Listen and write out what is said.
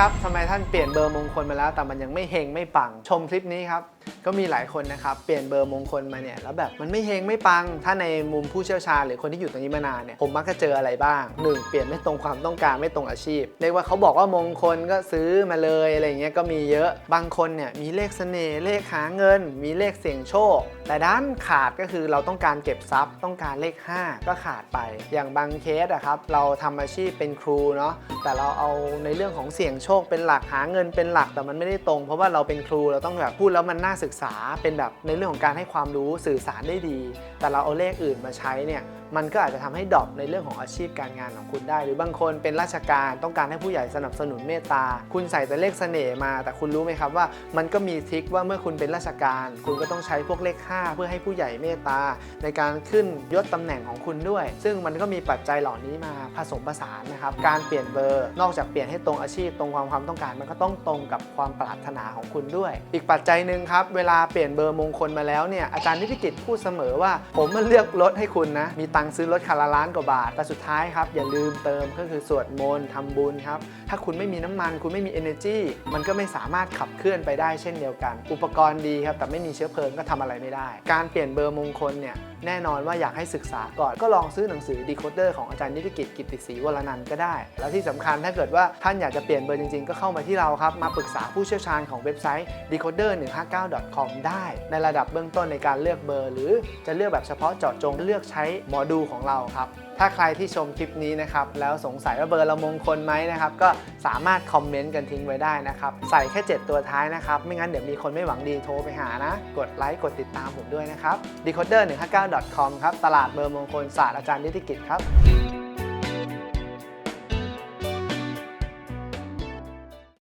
ครับทำไมท่านเปลี่ยนเบอร์มงคลมาแล้ว แต่มันยังไม่เฮงไม่ปัง ชมคลิปนี้ครับ ก็มีหลายคนนะครับเปลี่ยนเบอร์มงคลมาเนี่ยแล้วแบบมันไม่เฮงไม่ปัง ถ้าในมุมผู้เชี่ยวชาญหรือคนที่อยู่ตรงนี้มานานเนี่ยผมมักจะเจออะไรบ้างหนึ่งเปลี่ยนไม่ตรงความต้องการไม่ตรงอาชีพเรียกว่าเขาบอกว่ามงคลก็ซื้อมาเลยอะไรเงี้ยก็มีเยอะบางคนเนี่ยมีเลขเสน่ห์เลขหาเงิน มีเลขเสี่ยงโชค แต่ด้านขาดก็คือเราต้องการเก็บทรัพย์ ต้องการเลข 5 ก็ขาดไป อย่างบางเคสอะครับเราทำอาชีพเป็นครูเนาะแต่เราเอาในเรื่องของเสี่ยงโชคเป็นหลักหาเงินเป็นหลักแต่มันไม่ได้ตรง เพราะว่าเราเป็นครูเราต้องแบบพูดแล้วมันน่าศึกษาเป็นแบบในเรื่องของการให้ความรู้สื่อสารได้ดี แต่เราเอาเลขอื่นมาใช้เนี่ยมันก็อาจจะทำให้ดรอปในเรื่องของอาชีพการงานของคุณได้ หรือบางคนเป็นราชการต้องการให้ผู้ใหญ่สนับสนุนเมตตา คุณใส่แต่เลขเสน่ห์มา แต่คุณรู้ไหมครับว่า มันก็มีทริคว่าเมื่อคุณเป็นราชการ คุณก็ต้องใช้พวกเลข 5 เพื่อให้ผู้ใหญ่เมตตา ในการขึ้นยศตำแหน่งของคุณด้วย ซึ่งมันก็มีปัจจัยเหล่านี้มาผสมผสานนะครับการเปลี่ยนเบอร์ นอกจากเปลี่ยนให้ตรงอาชีพตรงความความต้องการ มันก็ต้องตรงกับความปรารถนาของคุณด้วย อีกปัจจัยหนึ่งครับเวลาเปลี่ยนเบอร์มงคลมาแล้วเนี่ยอาจารย์นิติกิจพูดเสมอว่า ผมมันเลือกรถให้คุณนะมีตังค์ซื้อรถคันละล้านกว่าบาท แต่สุดท้ายครับ อย่าลืมเติมก็คือสวดมนต์ทำบุญครับ ถ้าคุณไม่มีน้ำมัน คุณไม่มี energy มันก็ไม่สามารถขับเคลื่อนไปได้เช่นเดียวกัน อุปกรณ์ดีครับ แต่ไม่มีเชื้อเพลิงก็ทำอะไรไม่ได้ การเปลี่ยนเบอร์มงคลเนี่ยแน่นอนว่าอยากให้ศึกษาก่อน ก็ลองซื้อหนังสือ Decoder ของอาจารย์นิติกิจกิติศรีวรนันท์ก็ได้ แล้วที่สำคัญถ้าเกิดว่าท่านอยากจะเปลี่ยนเบอร์จริงๆ ก็เข้ามาที่เราครับ มาปรึกษาผู้เชี่ยวชาญของเว็บไซต์ decoder159.com ได้ ในระดับเบื้องต้นในการเลือกเบอร์ หรือจะเลือกแบบเฉพาะเจาะจงเลือกใช้หมดูของเราครับ ถ้าใครที่ชมคลิปนี้นะครับ แล้วสงสัยว่าเบอร์เรามงคลไหมนะครับ ก็สามารถคอมเมนต์กันทิ้งไว้ได้นะครับ ใส่แค่ 7 ตัวท้ายนะครับ ไม่งั้นเดี๋ยวมีคนไม่หวังดีโทรไปหานะ กดไลค์ กดติดตามผมด้วยนะครับ decoder159.com ครับ ตลาดเบอร์มงคลศาสตร์อาจารย์นิติกิจครับ